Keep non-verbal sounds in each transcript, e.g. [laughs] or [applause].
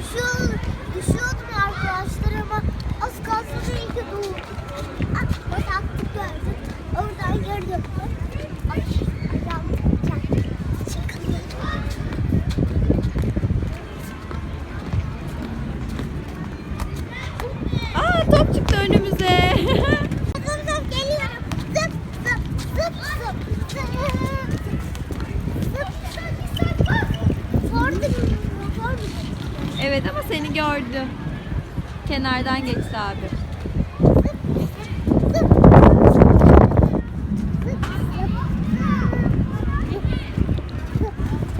düşüyor, düşüyordum arkadaşlar ama az kalsın iyi ki doğdum. Ah, bataklık gördüm. Oradan gördüm. Evet ama seni gördü. Kenardan geçti abi.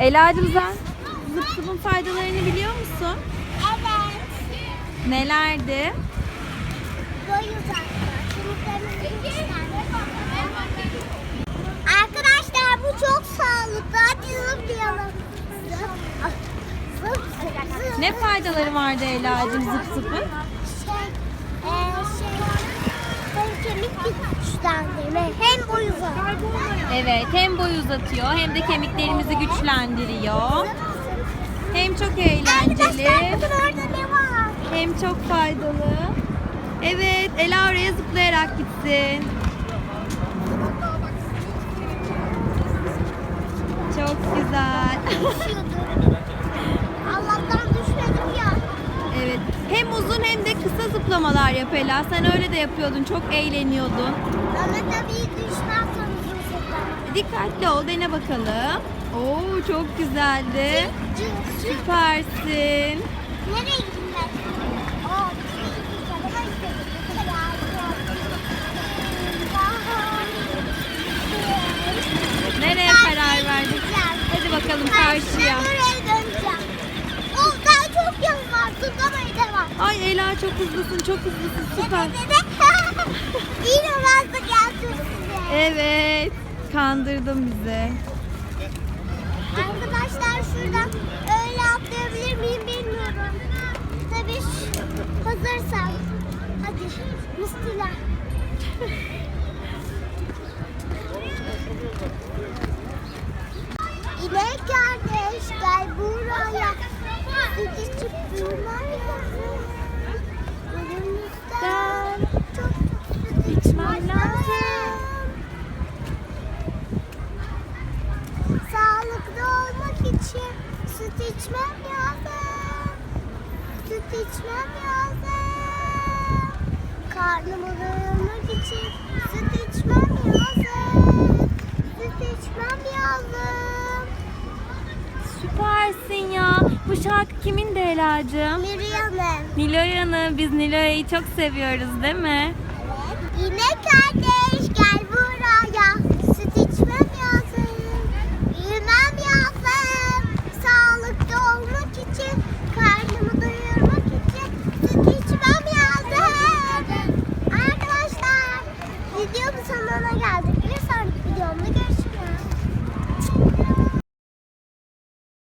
Ela'cığım sen zıp zıpın faydalarını biliyor musun? Evet. Nelerdi? Boyu uzatma. Kemiklerimizi güçlendirme. Arkadaşlar bu çok sağlıklı. Hadi zıplayalım. Zıp. Zıp. Zıp. Ne faydaları vardı Ela'cığım zıp zıpın? Şey, eee, şey, kemik hem boy uzatma. Evet hem boy uzatıyor hem de kemiklerimizi güçlendiriyor. Hem çok eğlenceli hem çok faydalı. Evet Ela oraya zıplayarak gitsin. Çok güzel. [laughs] Hem uzun hem de kısa zıplamalar yap Ela. Sen öyle de yapıyordun. Çok eğleniyordun. Ama tabii düşmezsem uzun zıplamam. Dikkatli ol. Dene bakalım. Oo çok güzeldi. Süpersin. Nereye gittim Ela çok hızlısın, çok hızlısın. Süper. [laughs] Yine de geldim size. Evet. Kandırdın bizi. Arkadaşlar şuradan öyle atlayabilir miyim bilmiyorum. Tabii hazırsam. Hadi Mustila. [laughs] İnek kardeş gel buraya. Süt içip durmaya. Önümüzden çok çok süt içmem lazım. Sağlıklı için süt içmem lazım. Süt içmem lazım. Karnımı doyurmak için süt içmem lazım. Süt içmem lazım. Süpersin ya. Bu şarkı kimin de Ela'cığım? Niloya'nın. Biz Niloya'yı çok seviyoruz değil mi? İnek kardeş gel Videomu sonuna geldik. Bir sonraki videomda görüşürüz.